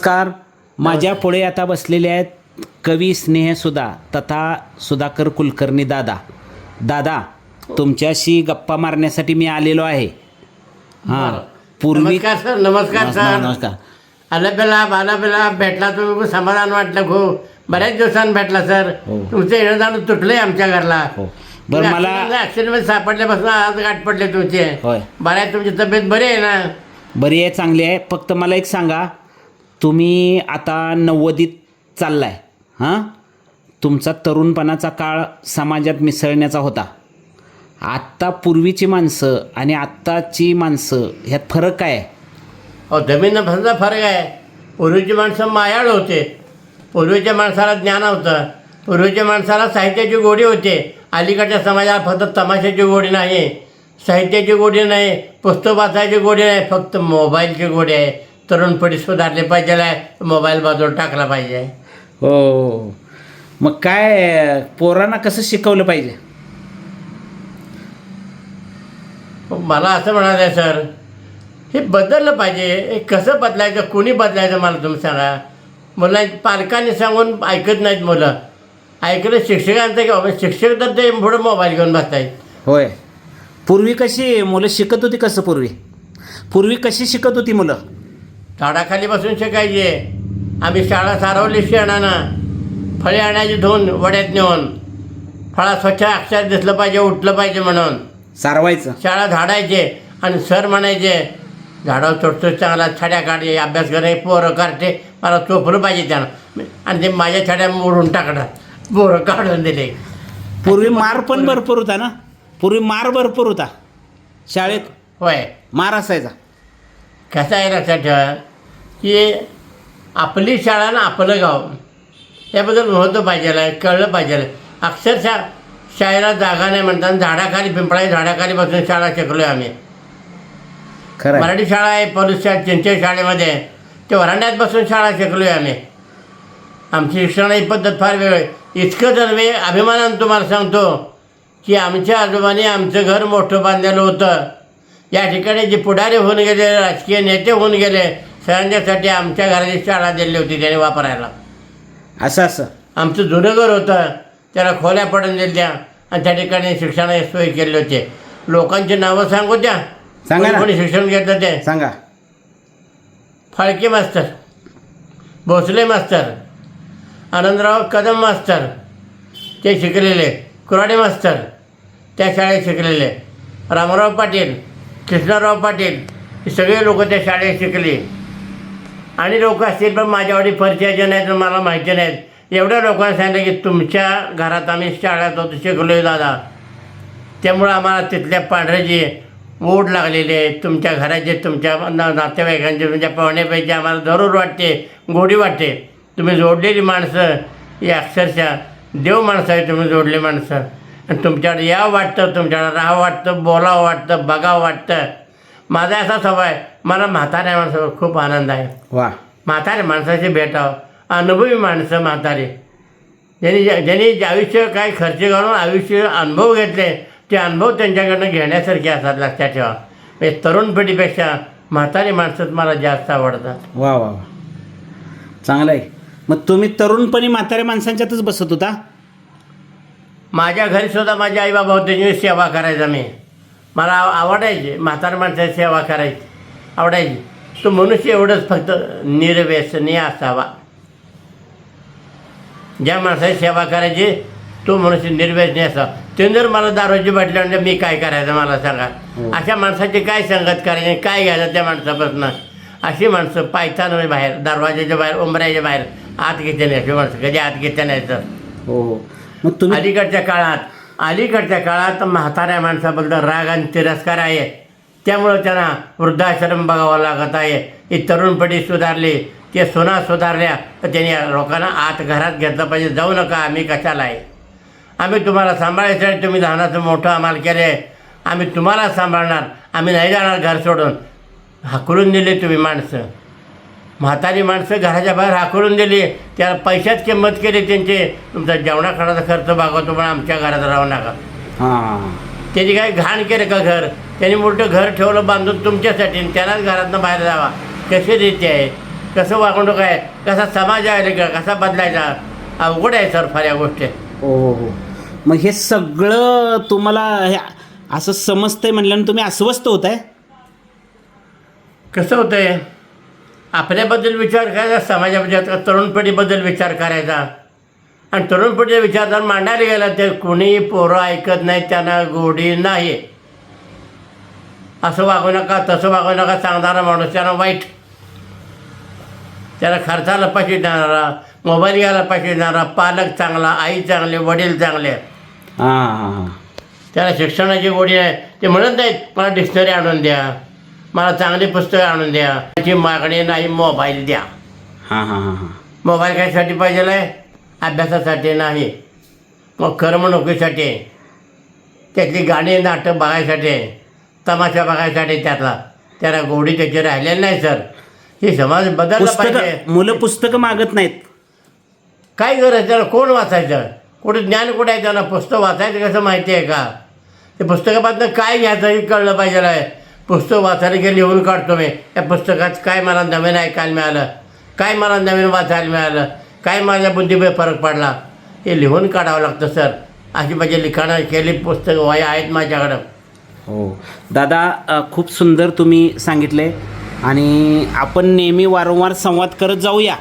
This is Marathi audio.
नमस्कार. माझ्या पुढे आता बसलेले आहेत कवी स्नेहसुधा तथा सुधाकर कुलकर्णी दादा. दादा तुमच्याशी गप्पा मारण्यासाठी मी आलेलो आहे. हां पूर्वी नमस्कार सर. नमस्कार सर. नमस्कार. आला बेला बाला बेला भेटला तुम्ही खूप समाधान वाटलं खूप. बऱ्याच दिवसांनी भेटला सर. हो. तुमचं येणं जाणं तुटलंय आमच्या घरला. हो. बरं मला ऍक्सिडेंट सापडल्यापासून आज गाठ पडले तुमचे. होय. बऱ्याच तुमची तब्येत बरी आहे ना? बरी आहे चांगली आहे. फक्त मला एक सांगा तुम्ही आता नव्वदीत चाललाय हां? तुमचा तरुणपणाचा काळ समाजात मिसळण्याचा होता. आत्ता पूर्वीची माणसं आणि आत्ताची माणसं ह्यात फरक काय आहे? अहो जमीन फसला फरक आहे. पूर्वीची माणसं मायाळ होते. पूर्वीच्या माणसाला ज्ञान होतं. पूर्वीच्या माणसाला साहित्याची गोडी होते. अलीकडच्या समाजाला फक्त तमाशाची गोडी नाही. साहित्याची गोडी नाही पुस्तक वाचायची गोडी नाही फक्त मोबाईलची गोडी आहे. तरुण पिढी सुधारली पाहिजे मोबाईल बाजूला टाकला पाहिजे. हो मग काय पोरांना कसं शिकवलं पाहिजे? मला असं म्हणायचं आहे सर हे बदललं पाहिजे. हे कसं बदलायचं कोणी बदलायचं मला तुम्ही सांगा. मुला पालकांनी सांगून ऐकत नाहीत मुलं. ऐकलं शिक्षकांचं की? बाबा शिक्षक तर ते पुढं मोबाईल घेऊन बसतायत. होय. पूर्वी कशी मुलं शिकत होती कसं पूर्वी? पूर्वी कशी शिकत होती मुलं? झाडाखाली बसून शिकायचे. आम्ही शाळा सारवली शेणानं. फळे आणायची धुवून वड्यात नेऊन. फळा स्वच्छ अक्षर दिसलं पाहिजे उठलं पाहिजे म्हणून. सारवायचं. शाळा झाडायचे आणि सर म्हणायचे झाडावर चढतो चांगला छड्या काढे अभ्यास करे पोरं काढते मला चोपलं पाहिजे त्यानं. आणि ते माझ्या छड्या मोडून टाकणार पोरं काढून दिले. पूर्वी मार पण भरपूर होता ना? पूर्वी मार भरपूर होता. शाळेत होय. मार असायचा. कसं आहे लक्षात ठेवा की आपली शाळा ना आपलं गाव याबद्दल होतं पाहिजे कळलं पाहिजे अक्षरशः शाळेला जागा नाही म्हणतात झाडाखाली पिंपळाच्या झाडाखाली बसून शाळा शिकलो आहे आम्ही. खरं आहे. मराठी शाळा आहे पलूस शाळा चिंचे शाळेमध्ये ते वरांड्यात बसून शाळा शिकलो आहे आम्ही. आमची शिक्षणाची पद्धत फार वेगळी. आहे. इतकं जर मी अभिमानानं तुम्हाला सांगतो की आमच्या आजोबाने आमचं घर मोठं बांधलेलं होतं. या ठिकाणी जे पुढारी होऊन गेले राजकीय नेते होऊन गेले सगळ्यांच्यासाठी आमच्या घराची शाळा दिली होती त्याने वापरायला. असं असं. आमचं जुनं घर होतं त्याला खोल्या पडून दिल्या आणि त्या ठिकाणी शिक्षणाची सोय केली होती. लोकांची नावं सांगू द्या. सांगा ना. कोणी शिक्षण घेतलं ते सांगा. फाळके मास्तर भोसले मास्तर आनंदराव कदम मास्तर ते शिकलेले. कुराडे मास्तर त्या शाळेत शिकलेले. रामराव पाटील कृष्णराव पाटील हे सगळे लोक त्या शाळेत शिकले. आणि लोक असतील पण माझ्यावडी परिचयाचे नाहीत मला माहिती नाहीत. एवढ्या लोकांना सांगितलं की तुमच्या घरात आम्ही शाळेत होतो शिकलो आहे दादा. त्यामुळं आम्हाला तिथल्या पांढऱ्याची ओढ लागलेली आहे. तुमच्या घराचे तुमच्या ना नातेवाईकांचे तुमच्या पाहुण्यापैकी आम्हाला जरूर वाटते गोडी वाटते. तुम्ही जोडलेली माणसं ही अक्षरशः देव माणसं आहे तुम्ही जोडले माणसं. आणि तुमच्याकडे यावं वाटतं तुमच्याकडे राहावं वाटतं बोलावं वाटतं बघावं वाटतं. माझा असा स्वभाव आहे. मला म्हाताऱ्या माणसावर खूप आनंद आहे. वा. म्हातारे माणसाचे भेटावं अनुभवी माणसं म्हातारे. ज्यांनी ज्यांनी आयुष्य काय खर्च घालून आयुष्य अनुभव घेतले ते अनुभव त्यांच्याकडनं घेण्यासारखे असतात लक्षात ठेवा. म्हणजे तरुण पिढीपेक्षा म्हातारी माणसंच मला जास्त आवडतात. वा वा वा. चांगलं आहे. मग तुम्ही तरुणपणी म्हाताऱ्या माणसांच्यातच बसत होता? माझ्या घरी सुद्धा माझे आईबाबा होते त्यांची सेवा करायचा मी. मला आव- आवडायची म्हातार माणसाची सेवा करायची. आवडायची. तो मनुष्य एवढंच फक्त निर्व्यसनी असावा. ज्या माणसाची सेवा करायची तो मनुष्य निर्व्यसनी असावा. ते जर मला दारूची बाटली म्हणजे मी काय करायचं मला सांगा. हो. अशा माणसाची काय संगत करायची काय घ्यायचं त्या माणसापासून? अशी माणसं पायथान बाहेर दरवाजाच्या बाहेर उंबऱ्याच्या बाहेर आत घेते नाही अशी माणसं. कधी आत घेते नाही तर हो. हो अलीकडच्या काळात अलीकडच्या काळात म्हाताऱ्या माणसाबद्दल राग आणि तिरस्कार आहे. त्यामुळं त्यांना वृद्धाश्रम बघावा लागत आहे. ही तरुण पिढी सुधारली ते सुना सुधारल्या तर त्यांनी लोकांना आत घरात घेतलं पाहिजे. जाऊ नका आम्ही कशाला आहे? आम्ही तुम्हाला सांभाळायसाठी तुम्ही लहानाचं मोठं आम्हाला केले आम्ही तुम्हाला सांभाळणार आम्ही नाही जाणार घर सोडून. हाकलून दिले तुम्ही माणसं. म्हातारी माणसं घराच्या बाहेर हाकलून दिली त्याला पैशात किंमत केली त्यांचे तुमचा जेवणा खाण्याचा खर्च भागवतो पण आमच्या घरात राहू नका. हां. त्यांनी काय घाण केलं का घर? त्यांनी मोठं घर ठेवलं बांधून तुमच्यासाठी त्यालाच घरातनं बाहेर जावा. कशी रीती आहे? कसं वागणूक आहे? कसा समाज आहे का कसा बदलायचा? अवघड आहे सर फार या गोष्टी. हो हो हो. मग हे सगळं तुम्हाला हे असं समजतंय म्हणल्यानं तुम्ही अस्वस्थ होत आहे कसं होतं आहे आपल्याबद्दल विचार करायचा समाजाबद्दल तरुण पिढीबद्दल विचार करायचा. आणि तरुण पिढीचा विचार जर मांडायला गेला तर कोणी पोरं ऐकत नाही त्यांना गोडी नाही असं वागू नका तसं वागू नका सांगणारा माणूस त्यांना वाईट. त्याला खर्चाला पैसे देणारा मोबाईल घ्यायला पैसे देणारा पालक चांगला आई चांगले वडील चांगले. हां हां हां. त्याला शिक्षणाची गोडी आहे. ते म्हणत नाहीत मला डिक्शनरी आणून द्या. मला चांगली पुस्तकं आणून द्या. त्याची मागणी नाही मोबाईल द्या. हां हां हां हां. मोबाईल कशासाठी पाहिजे आहे अभ्यासासाठी नाही. मग करमणुकीसाठी. त्यातली गाणी नाटक बघायसाठी. तमाशा बघायसाठी त्यातला. त्याला गोडी त्याची राहिलेली नाही सर. ही समाज बदलला पाहिजे. पुस्तकं मुलं पुस्तकं मागत नाहीत. काय गरज त्याला? कोण वाचायचं? कुठे ज्ञान कुठे आहे त्याला? पुस्तक वाचायचं कसं माहिती आहे का? ते पुस्तकापासून काय घ्यायचं हे कळलं पाहिजे आहे पुस्तक वाचायला की लिहून काढतो मी. या पुस्तकात काय मला नवीन ऐकायला मिळालं? काय मला नवीन वाचायला मिळालं? काय माझ्या बुद्धीमध्ये फरक पडला? हे लिहून काढावं लागतं सर. अशी माझी लिखाणं केली पुस्तक वया आहेत माझ्याकडं. हो. दादा खूप सुंदर तुम्ही सांगितले आणि आपण नेहमी वारंवार संवाद करत जाऊया.